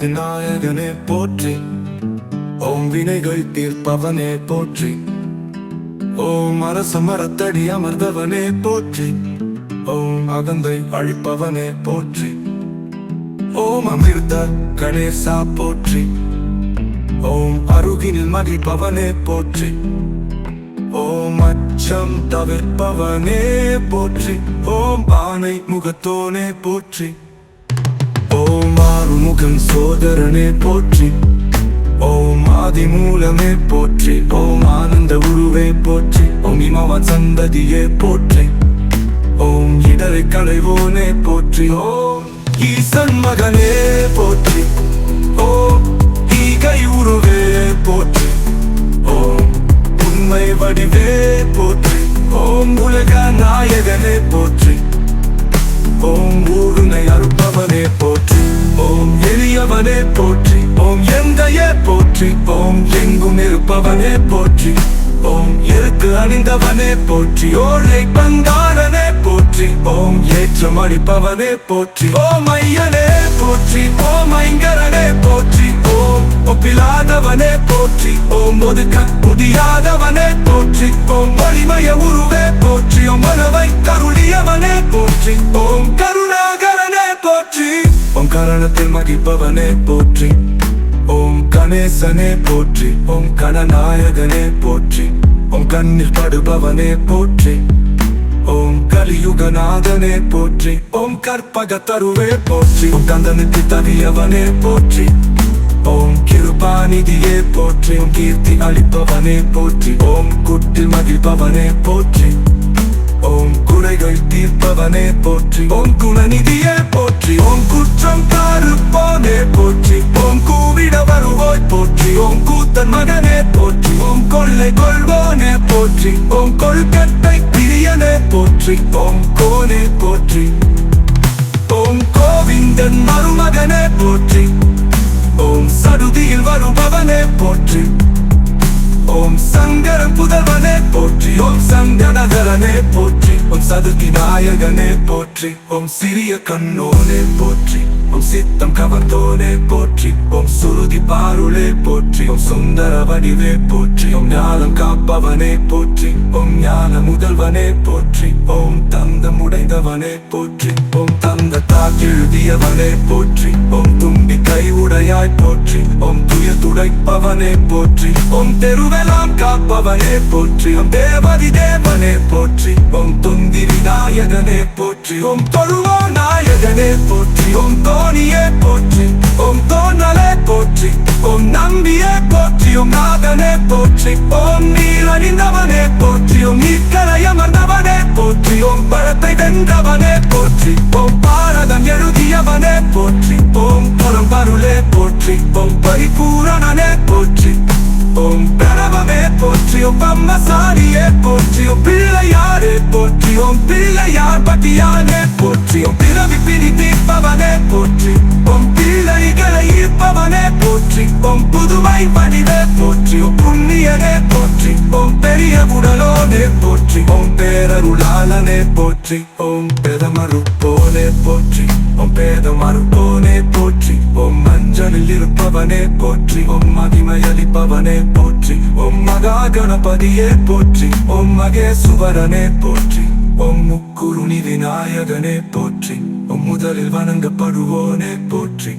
விநாயகனே போற்றி. ஓம் வினைகள் தீர்ப்பவனே போற்றி. ஓம் அரச மரத்தடி அமர்ந்தவனே போற்றி. ஓம் அகந்தை அழிப்பவனே போற்றி. ஓம் அமிர்த கணேசா போற்றி. ஓம் அருகினில் மகிழ்பவனே போற்றி. ஓம் அச்சம் தவிர்ப்பவனே போற்றி. ஓம் ஆனை முகத்தோனே போற்றி. ஓம் உலகம் சோதரனே போற்றி. ஓம் ஆதி மூலமே போற்றி. ஓம் ஆனந்த உருவே போற்றி. ஓம் இமவன் சந்ததியே போற்றி. ஓம் இடரை களைவோனே போற்றி. ஓம் ஈசன் மகனே போற்றி. ஓம் ஈகை உருவே போற்றி. ஓம் உண்மை வடிவே போற்றி. ஓம் உலக நாயகனே போற்றி. ஓம் ஊருனை அறுப்பவனே போற்றி ஓம் போற்றி ஓம் எந்தையே போற்றி ஓம் எங்கும் இருப்பவனே போற்றி ஓம் இருக்கு அணிந்தவனே போற்றி ஓழை பங்காரனே போற்றி ஓம் ஏற்றம் அளிப்பவனே போற்றி ஓம் ஐயனே போற்றி ஓம் ஐங்கரனே போற்றி ஓம் ஒப்பிலாதவனே போற்றி ஓம் ஒதுக்க முடியாதவனே போற்றி ஓம் வலிமைய உருவே போற்றி ஓம் மனவை கருளியவனே போற்றி ஓம் கருணாகரனே சரணத்தில் கரணத்தில் மகிப்பவனே போற்றி. ஓம் கணேசனே போற்றி. ஓம் கணநாயகனே போற்றி. ஓம் கண்ணில் படுபவனே போற்றி. ஓம் கலியுகநாதனே போற்றி. ஓம் கற்பக தருவே போற்றி. ஓம் கந்தனுக்கு தவியவனே போற்றி. ஓம் கிருபாநிதியே போற்றி. ஓம் கீர்த்தி அளிப்பவனே போற்றி. ஓம் குட்டில் மகிழ்பவனே போற்றி. தீர்ப்பவனே போற்றி. உன் குணநிதியே போற்றி. உன் குற்றம் காருப்போனே போற்றி. உன் கூவிட வருவோய் போற்றி. உன் கூத்தன் மகனே போற்றி. உன் கொள்ளை கொள்வோனே போற்றி. உன் கொள்கட்டை பிரியனே போற்றி. உன் கோனே போற்றி. உன் கோவிந்தன் மருமகனே போற்றி. உன் சடுதியில் வருபவனே போற்றி. ஓம் சங்கரம் புதல்வனே போற்றி. ஓம் சங்கடகரனே போற்றி. சதுர்த்தி நாயகனே போற்றி ஓம் சிறிய கண்ணோனே போற்றி ஓம் சித்தம் கவர்ந்தோனே போற்றி ஓம் சுருதி பாருளே போற்றி ஓம் சுந்தர வடிவே போற்றி ஓம் ஞானம் காப்பவனே போற்றி ஓம் ஞான முதல்வனே போற்றி ஓம் தந்தம் உடைந்தவனே போற்றி ஓம் தந்த தாக்கெழுதியவனே போற்றி ஓம் தும்பி கை உடையாய் போற்றி ஓம் துய துடைப்பவனே போற்றி ஓம் தெருவெல்லாம் காப்பவனே போற்றி ஓம் தேவதி தேவனே போற்றி ஓம் தும் துந்தி விநாயகனே போற்றி ஓம் தொழுவோ நாயகனே போற்றி ஓம் தோணியே போற்றி ஓம் தோணலே போற்றி ஓம் நம்பியே போற்றி ஓம் நாதனே போற்றி ஓம் நீரணிந்தவனே போற்றி ஓம் நீக்கரையமர்ந்தவனே போற்றி ஓம் பழத்தை வென்றவனே போற்றி ஓம் பாரதம் எழுதியவனே போற்றி ஓம் புறம் பருளே போற்றி ஓம் பரிபூரணனே போற்றி ஓம் பிரணவமே போற்றி ஓம் பம்மசாரியே போற்றி ஓம் பிள்ளையாரே போற்றி ஓம் பிள்ளையார் பட்டியானே போற்றி ஓம் பிறவி பிரி தீர்ப்பவனே போற்றி ஓம் பிள்ளைகளை ஈர்ப்பவனே போற்றி ஓம் புதுமை வடிவே போற்றி ஓம் புண்ணியனே போற்றி ஓம் பெரிய உடலோனே போற்றி ஓம் பேரருளாளனே போற்றி ஓம் பெதமறுப்போனே போற்றி ஓம் பேதமறுப்போனே போற்றி ஓம் மஞ்சளில் இருப்பவனே போற்றி ஓம் மகிமையளிப்பவனே போற்றி ஓம் மகா கணபதியே போற்றி ஓம் மகேசுவரனே போற்றி ஓம் நாயகனே போற்றி ஓம் முதலில் வணங்கப்படுவோனே போற்றி.